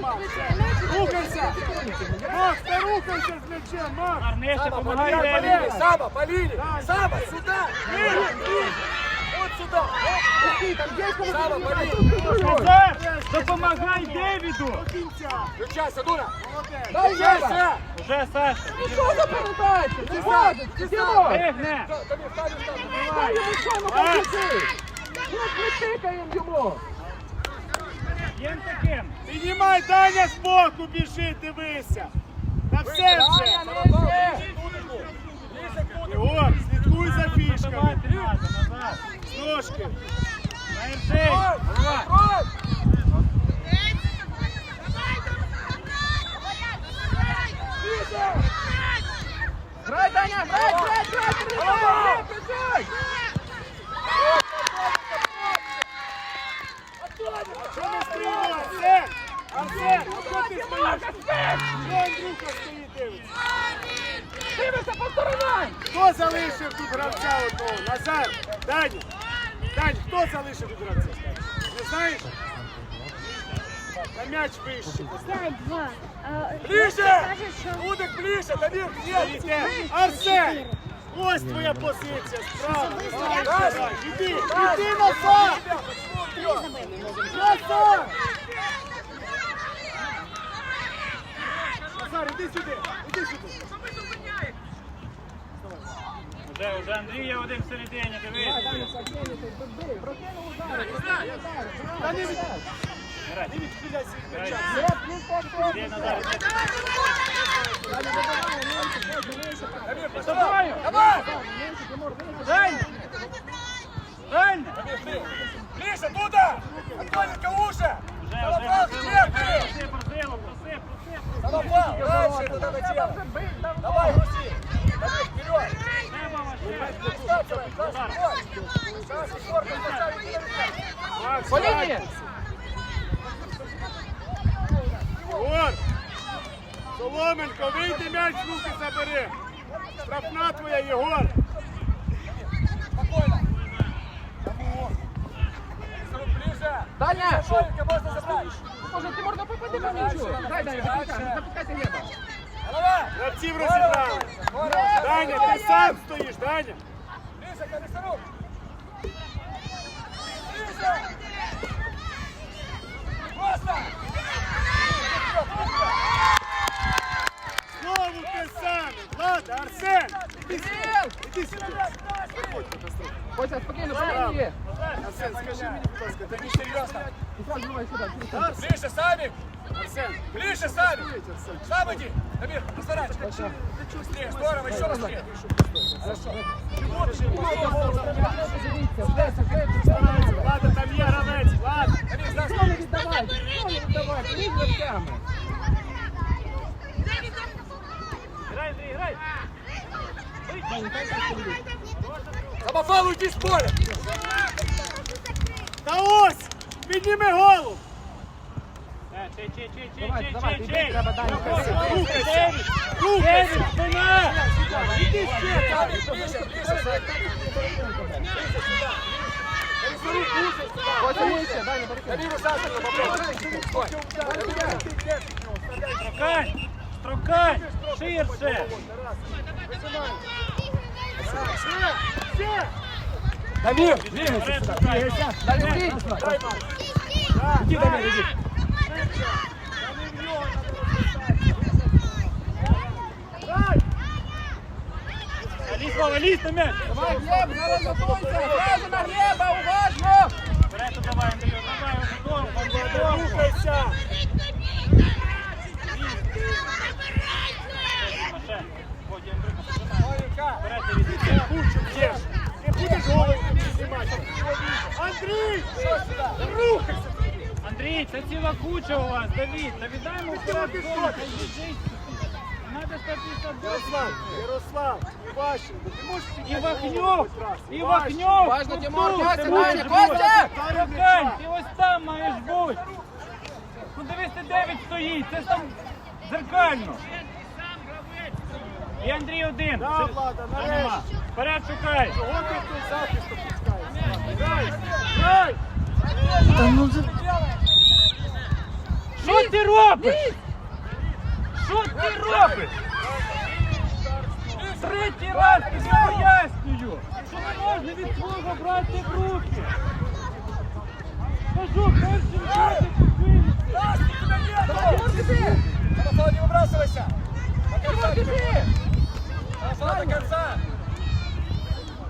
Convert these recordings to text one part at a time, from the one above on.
Макс. Рухайся! Макс, не рухайся з м'ячем, Макс! Арнеся, Саба, помагай по лінії, Девіду. Саба, по лінії! Саба, сюди! От сюди! Саба, по лінії! Назар, допомагай Девіду! До кінця! Включайся, Дура! Включайся! Уже Саша. Що за передача? Не ходить, ти Пригне! Тобі вставлю, вставлю. Дай йому ми тикаємо йому! Єм таким. Піднімай, Даня збоку біжи, дивися! На все вже! Ігор, слідкуй за фішками! З ножки! Наїжджай. Давай. Грай, Даня, грай, грай, грай, грай, грай, Що не стріляє? Арсен! Арсен, а що ти стоїш? Що Андрюха стоїть дивиться? Дивися по сторонам! Хто залишив тут гравця одного? Назар, Дані, Дані, хто залишив тут гравця? Не знаєш? На м'яч вище. Знаю, два. А, Ближче! Каже, що Будик ближче, тобі є. Арсен! Ось твоя позиція, справа. Іди, іди назад! Назад! Назар, іди сюди, іди сюди. Уже, уже Андрій є один всередині, дивись. Та не від... Не відхиляйся від м'яча. Іди, Назар. Давай, За тобою. Давай! Дань! Дань! Ближче, туда! Антоненко, уже! Вже, Салафан, вже, где ты? проси, просило, проси, проси. Салафан, дальше туда начало. Давай, грузи! Давай, вперед! Нема машини. Скачивай, Саша, стой! Саша, шорка, поставь, Макс, По лінії! Егор! Соломенко, вийди м'яч руки забери! Штрафна твоя, Єгор! Даня! Шорика можна забрати! Ти можна попади по м'ячу? Дай, Даня, запускай, запускайся Глеба. Голова! Гравців розібрали! Даня, ти сам стоїш, Даня! Комиссару! Ближе! Просто! Арсен! Іди сюди! Сюди! Катастрофа! Костя, спокійно, по! Арсен, скажи мені, будь ласка, серйозно? Давай сюди, сюди. Ближе, Самик! Арсен! Ближе, Самик! Сам иди! Дамир, постарайся! Быстрее, здорово, еще быстрее! Влада, там є гравець! Влад! Дамир, знай, Що не віддавай? Що Самофал, уйди з поля! Та ось! Підніми голову! Е, Давай, давай, іди, чий. треба, Даня, Рухайся, рухайся. Спина! Іди ще! Ближе! Костя, нижче, Даня, бери. Дамиру Сашенко, попробуй! Стой! Строкай, строкай, ширше. Дамир! Вперед, шукай. Даня, стій. Дай, Макс! Іди, Дамир, іди! Лізь, Вова, лізь на м'яч. Давай, Глеб, зараз готуйся. Зразу на Глеба, уважно. Вперед, давай, Андрій, давай, готов, готов. Рухайся! Ще. Ході, Андрій, вперед, іди. Ти кучу б'єш! Ти будеш голову знімати! Андрій! Рухайся! Андрій, це ціла куча у вас, Давід, та віддаємо вперед, ти хай біжить. Надо 150 Ярослав, Ярослав, Іващенко, ти можеш І підняти Вахньов, і. Вахньов. Важно, тут, Тимур, тут, Костя, ти Даня, можеш Костя! бути. Ти ось там маєш бути. Ну дивись, ти дев'ять стоїть, це ж там зеркально. І Андрій один. Да, Це- Влада, Та нарешті. Вперед шукай. Чого ти тут захисту Грай! ну Що ти робиш? Що ти робиш? Третій раз тобі пояснюю, що не можна від свого брати в руки. Кажу, першим брати біжи! Не! До конца!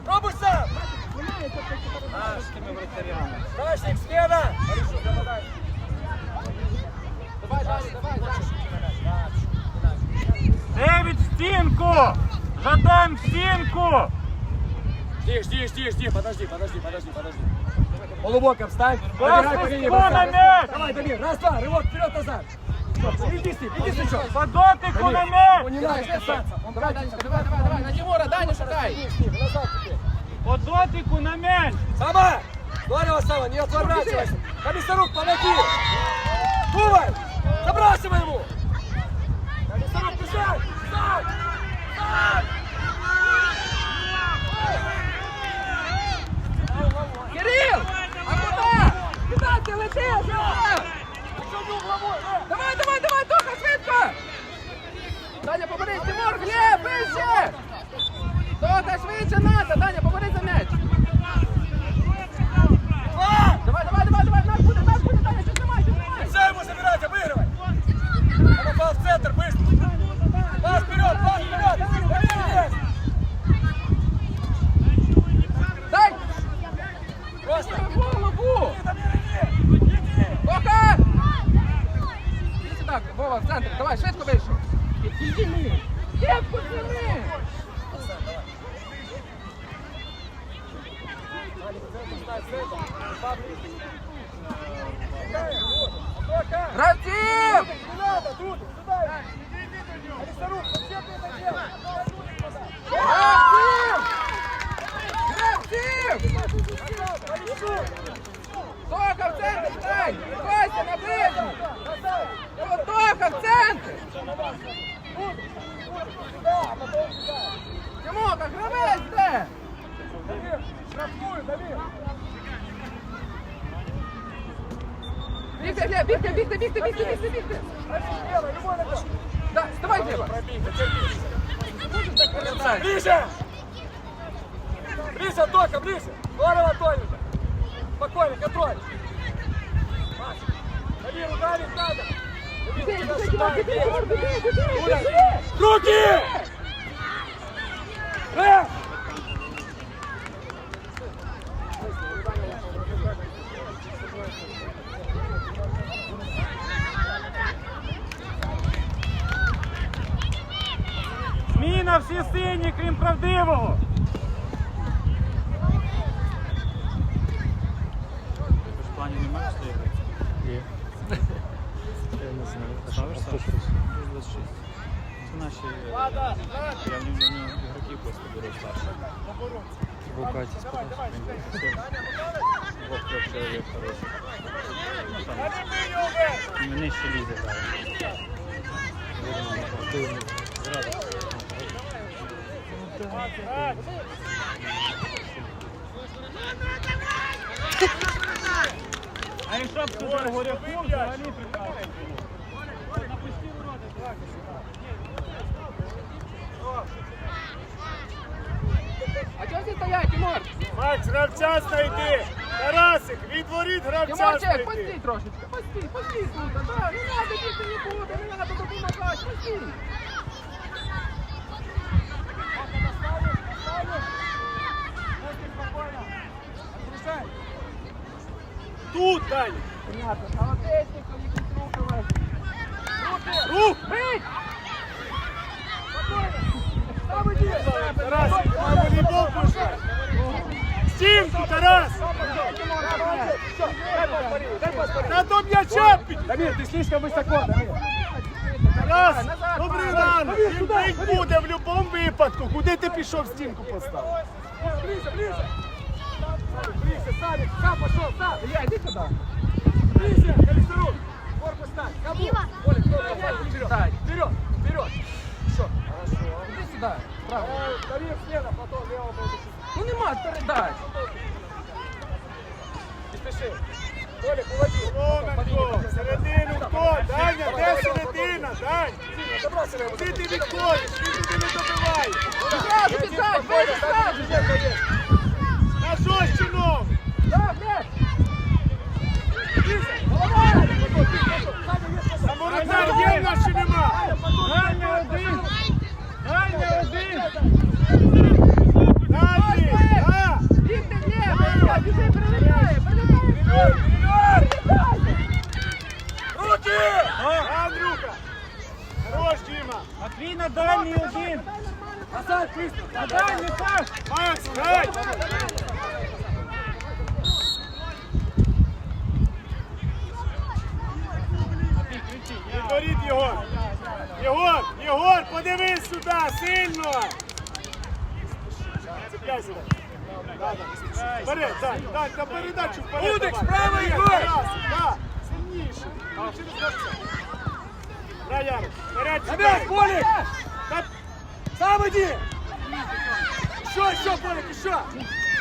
Пробуй сам! Аж тими вратарями. Дачник, смена! Давай, Даня, давай, Даня. Девід в стінку! Жадан в стінку! Жди, жди, жди, жди, подожди, подожди, подожди, подожди. Полубоком встань. Пас Выбирай по линии, на бросай. мяч! Давай, Дамир, раз, два, рывок вперед, назад. Всё, Иди с ним, иди с ним, чё. По дотику на Ну м'яч! не Давай, надо касаться. Он Давай, Данечка, давай, давай, давай. На Тимура, Даню шукай. Иди с ним, назад теперь. По дотику на м'яч! Сама! Здорово, Сама, не отворачивайся. Комиссарук, помоги! Думай! Забрасывай ему! Комиссарук, бежать! Кирил! А? Еще не угловой, э! Давай, давай, давай, Тоха, швидко! Даня, побери, Тимур, Глеб, вище! Тоха в центр, стай! Костя на ближню! Тоха в центр! Тимоха, гравець де? Бігти, бігти, бігти, бігти, бігти! Левый, любой ногой! Да, Давай, Глеба! Ближе! Ближе, только ближе! Здорово, Тоня! Спокойно, контроль! Маш, Уля! біги! Руки! Э! Зміна всі сині, крім правдивого! Напусти. А чого всі стоять, Тимур? Макс, гравця знайди! Тарасик, відворіть гравця Тимурчик, знайди! постій трошечки, постій, постій, тут, да, не надо бігти нікуди, не надо допомагати, постій. Тут, Таня! Понятно, молодець, Ніко. Рух! Бить! На волейбол! Стінку, Тарас! На до м'яча! Дамир, ти слишком високо, Дамир! Тарас, добрий ранок! Він бить буде в будь-якому випадку. Куди ти пішов стінку поставив? Ближе, ближе! Ближе, Савик, сам пошел, сам! Я, йди сюди. Ближе, Калистеров! Корпус ставь! Кому? Дима. Оля, кто вперед! Вперед! Вперед! Все, хорошо. Іди сюди, справа. Э, Дамир, слева, потом лево будет. Ну нема передач. Не спеши. Соломенко, середину хто? Даня, де середина? Дань! Куди ти відходиш? Він туди не добиває. Сразу писать, выйди сразу же. На жорстчину! Да, блядь. Голова. А воротар є в нас чи нема? Дальня один! Дальня один! Далі! Да! Бігти вліво, біжи, перелітає, перелітає. Руки! Андрюха! Хорош, Діма! Матвій на дальній один! На дальній, Саш! Макс, грай! Відворіть Єгор! Єгор! Єгор, подивись сюди, сильно! Цепляйся. Да, да. Бери, Дань, Дань, та передачу вперед. Будик, давай. справа, Бери, Єгор! Тарас, Да, сильніше. А, через гравця. Грай, Ярик, вперед, Опять, сюди. Полик! Та- Сам иди! Еще, еще!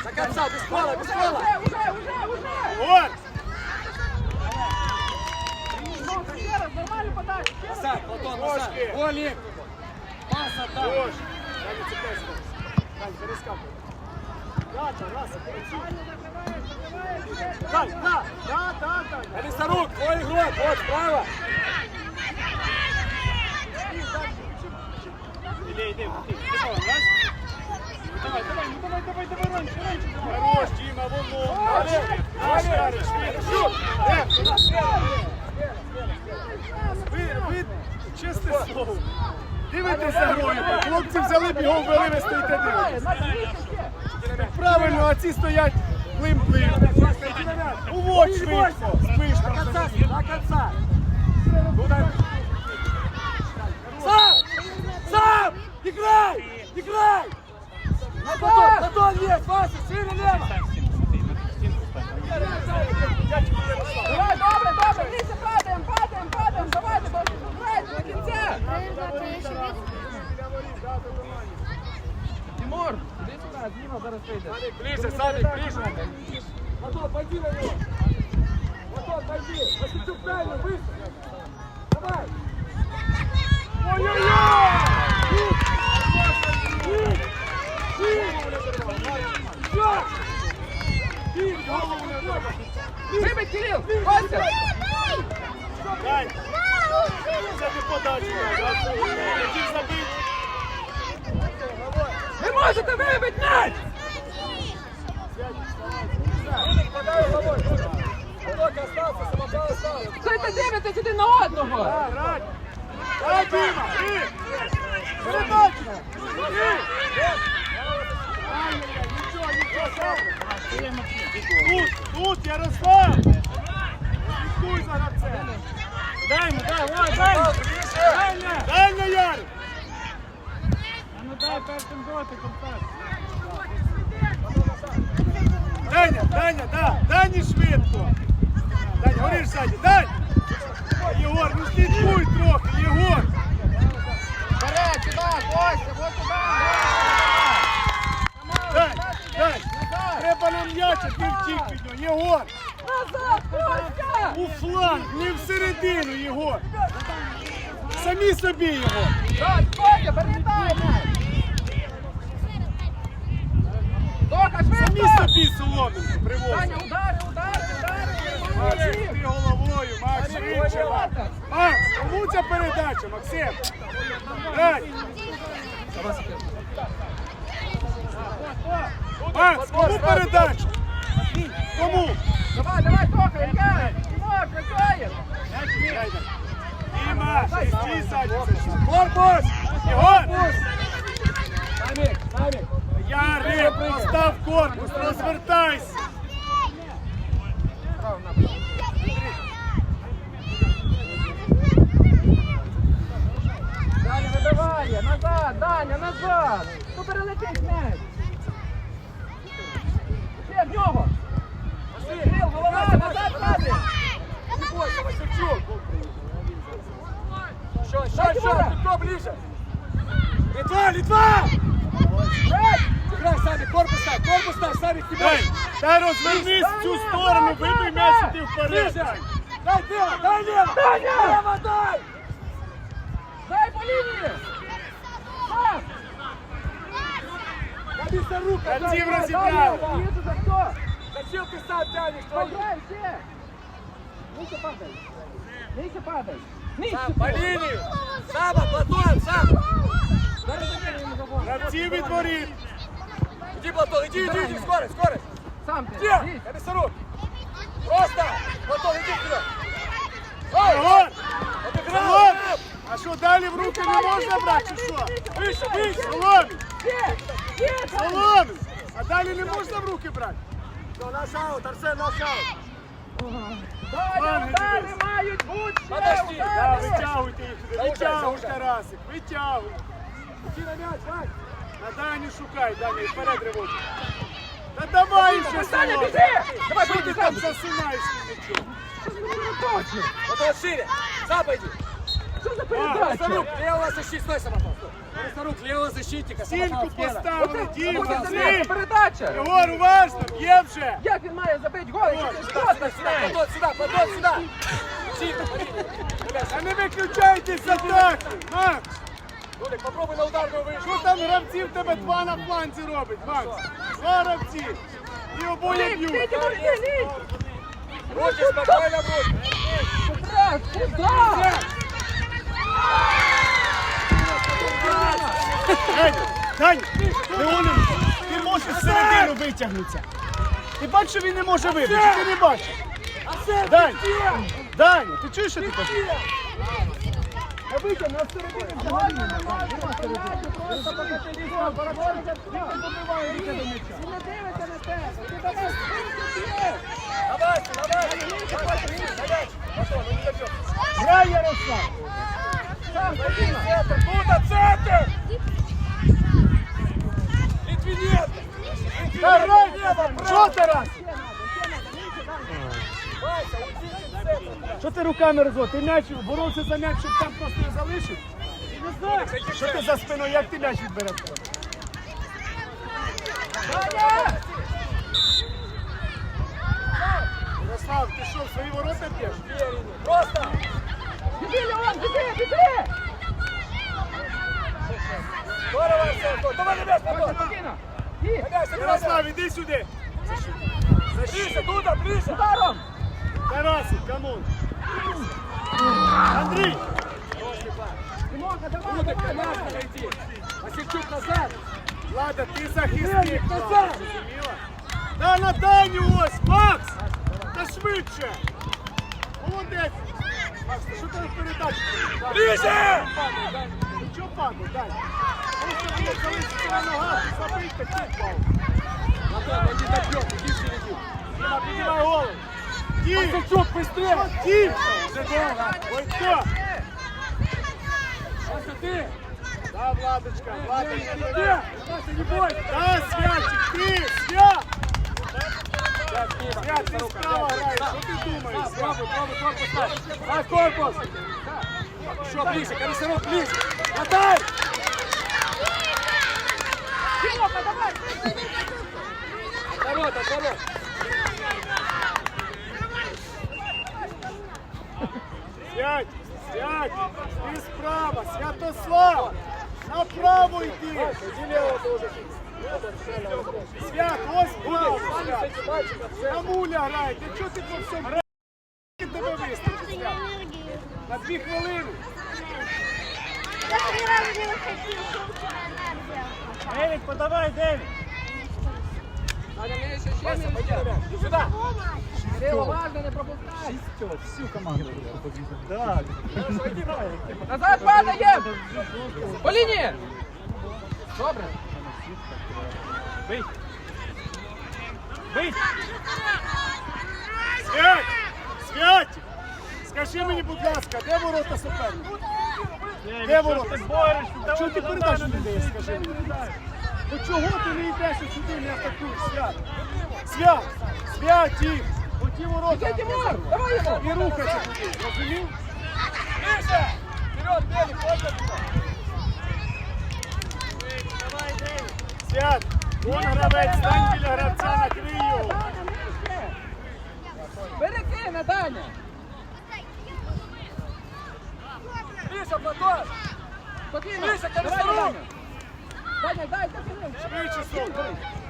До конца, без пола, без пола! Уже, уже, уже, уже! Єгор! Нормально подача! Назад, Платон, назад. Полик! Паса там! Хорош. Далі цепляйся. Далі, перескакуй. Да, Тарас, працюй. Далі, да, да, да, да. Алисарук, твой игрок, вот, справа! Іди, іди, Матвій, Степан, раз. Ну, Давай, давай, ну давай, давай, давай, раніше, раніше. Хорош, Діма, воно. Далі, далі, Ярик, швидше. Шут. Е, Ви, ви, чесне слово, Дивитеся грою. Хлопці взяли бігом, вели, ви стоїте дивитесь. Правильно, а ці стоять плим-плим. Уводь швидко. Спиш До конца, там. до конца! Сам! Сам! Играй! Играй! На батон, батон есть, Вася, шире лево! Давай, добре, добре, Міша, падаємо, падаємо, падаємо, давайте, грайте до кінця! Тимур, іди сюди, Діма зараз прийде. Ближче, Садик, ближче. Батон, пойди на него! Батон, пойди! Васильчук, правильно, быстро! Давай! Выбить, Кирилл! Костя! Дай. Це ти подачу. Хотів забити. Ви можете вибити м'яч! Дивитесь один на одного! Тут, тут, Ярослав. Гравцем. Дай йому, дай, ой, дай! Дальня! Дальня, Ярик. А ну дай першим дотиком, так. Даня, Даня, да. Дані швидко. Дань, гориш ззаді. Дань. Єгор, ну слідкуй трохи, Єгор. Вперед, сюди, Костя, вот сюди! Дай, дай! Треба нам м'яча, не втік від нього. Єгор. Назад, Костя! У фланг, не всередину, Єгор. Самі собі його. Так, Костя, перелітай м'яч! Тока, Самі швидко! собі соломинку привозять. Таня, удари, удари, удари! Макс, Молодці! ти головою, Макс, швидше. Ця передача, Максим? Дай. Макс, кому передача? Кому? Давай, давай, Тока, Илья! Тимур, прикроєш! Діма, ти стій ззаді. Корпус! Єгор! Самик, Самик! Ярик, постав корпус, розвертайся. Даня вибиває! Назад, Даня, назад! Ну перелетить м'яч! Ще в нього! Кирил, голова, назад падає! Що, що, що? Хто ближче? Літва, Літва! Грай! Грай, Савик, корпус ставь, корпус ставь, Савик, тебе. Дай, дай розвернись в цю сторону, вибий м'яч і ти вперед. Ближе. Дай лево, дай лево. Дай лево, дай. Дай по линии. Пас. Набиться руку. Гравців дай, розібрали. дай лево. Вижу, за кто. Зачем ты сам тянешь? Поиграй все. Нижче падай. Нижче падай. Нижче. По линии. Саба, Платон, сам. Від воріт. Иди, Платон, иди, иди, иди, скорость, скорость. Сам ты. Где? Комиссару. Просто. Платон, иди вперед. Ой, Ого! Обыграл. Соломі! А що далі в руки не можна брати, чи що? Выше, выше. Соломі! Где? Где? Соломі! А далі не можна в руки брати? Наш аут, Арсен, наш аут. Ладно, удари дивись. мають бути ще, Подожди, удари. да, витягуйте їх туди. Заужай, Витягуй, заужай. Тарасик, витягуй. Іди на м'яч, Вань. А Даню шукай, Даня, і вперед ривочок. Та давай ще, Саня, Соломі! біжи! Давай, Що ти біжи, там Саня. засинаєш тим м'ячом? За передача? Русарук, левого защитника. Стой, Самоход, стой. Русарук, левого защитника. Стінку Самоход, поставили, Слухай, Андрій! передача. Єгор, уважно, б'є вже! Як він має забити гол? Ой, Що сюди, ти сюди, Платон, сюди, Платон, сюди. Сильно, Платон. А не виключайтесь з атаки! Макс! Попробуй на ударную Що там гравці в тебе два на фланзі робить, Макс? Два гравці! І обоє б'ють! Руки спокойно, руки. Раз, куда? Дань, Леонид, ти можеш всередину витягнутися. Ти бачиш, що він не може вибити, ти не бачиш? Дань, Дань, ти чуєш, що ти кажеш? Я витягну, а всередину взагалі немає. Давай, давай. Давай. Платон, ну не добьешь. Грай, Ярослав! Сам, пойди, центр, куда центр? Литвиненко. Та грай! Що, Тарас? Вася, уйдите в центр. Що ти руками розводиш? Ти м'яч боровся за м'яч, щоб там просто не залишив? Не знаю. Що ти за спиною, як ти м'яч відбереш? Ярослав, ти що, в свої ворота б'єш? Просто! Беги, Леон, беги, беги! Здорово, Арсен, давай на мяч, потом! На мяч, собирай Ярослав, іди сюди. мяч. Ближе, туда, ближе! Ударом! Тарасик, камон. Андрій, Тимоха, давай, идти! Васильчук назад! Влада, ти захисник. назад! Та на Даню ось, Макс! Та швидше! Молодець! Макс, ти що ти в передачі? Ближе! Ну чого падає, Дань? Просто блядь, залишиться на ногах і забий ты! Да, Владочка! Да, Святик, ти, Свят! Ближе! Отдай! Тимоха, давай! Отворот, отворот! Свят, Свят, ти справа, Святослав! Направо йди! Иди лево тоже. Свят, ось право. Камуля грає, ти чого ти по всьому? Тебе вистачить, Свят. На дві хвилини. Я три раза не выходил, что вчера надо. Девік, подавай, Девік. Мяч. Сюда! Лево, важно, не пропускай! Всю команду. Назад падаем! По линии! Добре. Бий! Бий! Свят! Свят! Скажи мені, будь ласка, де ворота суперника? Де ворота? А чого ти передачу не даєш, скажи мені? Ну чого ти не йдеш сюди не атакуєш, Свят? Свят! Святі! Оті ворота! Тимур! Давай его! І рухайся туди, розумів? Ближе! Вперед, Белик, вот Свят! Вон гравець, стань біля гравця, накрий його. Перекине, Даня! Міша, Платон! Спокійно! Давай, Кирсанов! Даня! Дай, дай, дай! Швидше, Соня.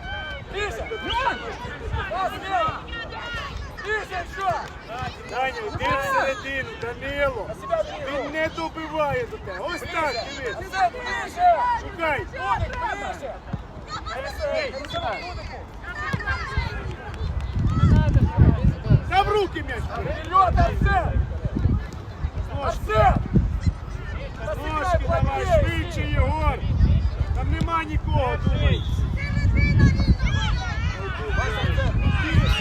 Міша! Льон! Пас смело! Міша, що? Даня, йди всередину, Данило. Він не добиває до тебе. Ось так, дивись. Це Міша! Шукай. Дудик, Міша! Та в руки м'яч. Перельот, Арсен! Арсен! Ножки давай, швидше, Єгор. Там нема нікого, думай. Иди, Веник, иди! Веник, иди! Єгор! Там!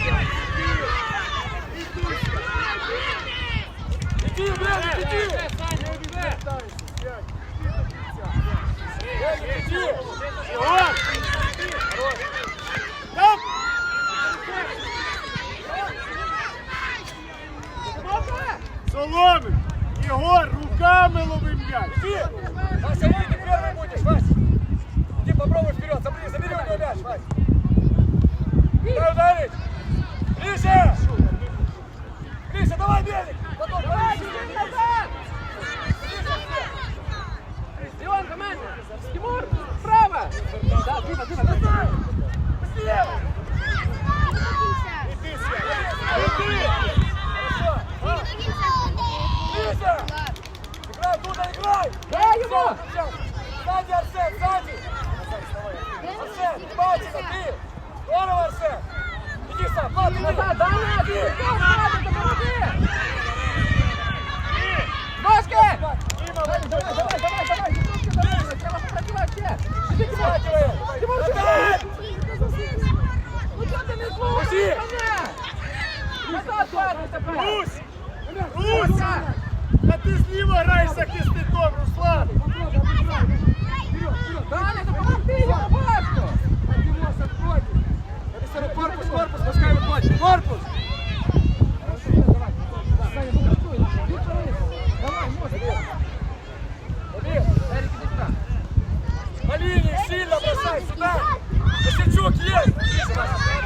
Соломин! Єгор, руками лови м'яч! Попробуй вперед, забери, забери у него мяч, Вася! Ударить! Гриша! Гриша, давай, Веник! Потом, давай, назад! Леон, за мене! Тимур, справа! Да, Дима, Дима, назад! Слева! Іди, Свят! Іди! Гриша! Играй туда, играй! Дай ему! Сзади, Арсен, сзади! Арсен, внимательно, ты! Здорово, Арсен! Влад, иди! Назад, назад, допоможи! Ножки! Давай, давай, давай, давай, давай! Ножки, давай! Треба попрацювати ще! Іди, Тимур! Тимур, Назад! Ну чого ти не слухаєш мене? Назад, падай тепер! Русь! Русь! Та ти зліва граєш захисником, Руслан! Даня, допомогти йому важко! Корпус, корпус, пускай выходит! Корпус! На линии сильно бросай сюда! Васильчук есть!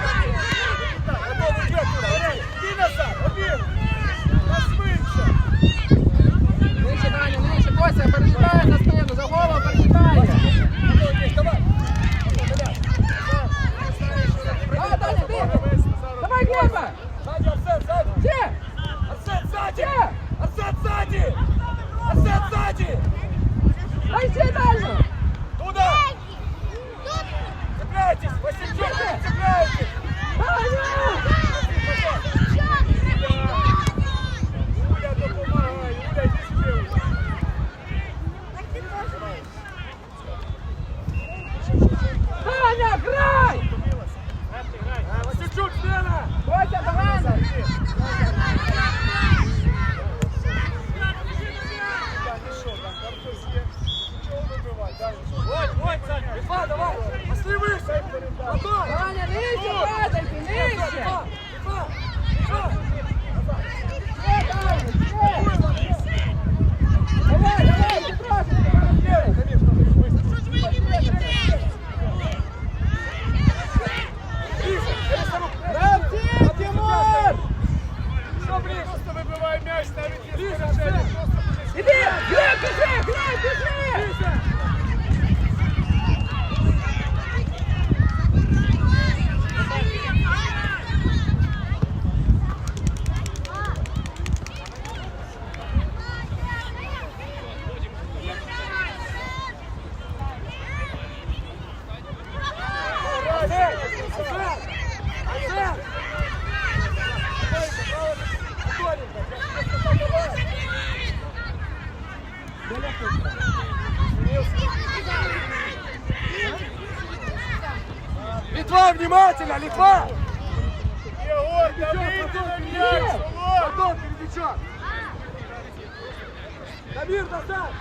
Внимательно, Литва! Єгор, та вийди на м'яч, Соломин! Потом передвижок! Дамир, назад!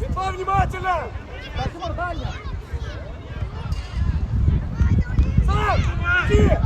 Литва, внимательно! Так, Тимур, Даня! Сам! Иди!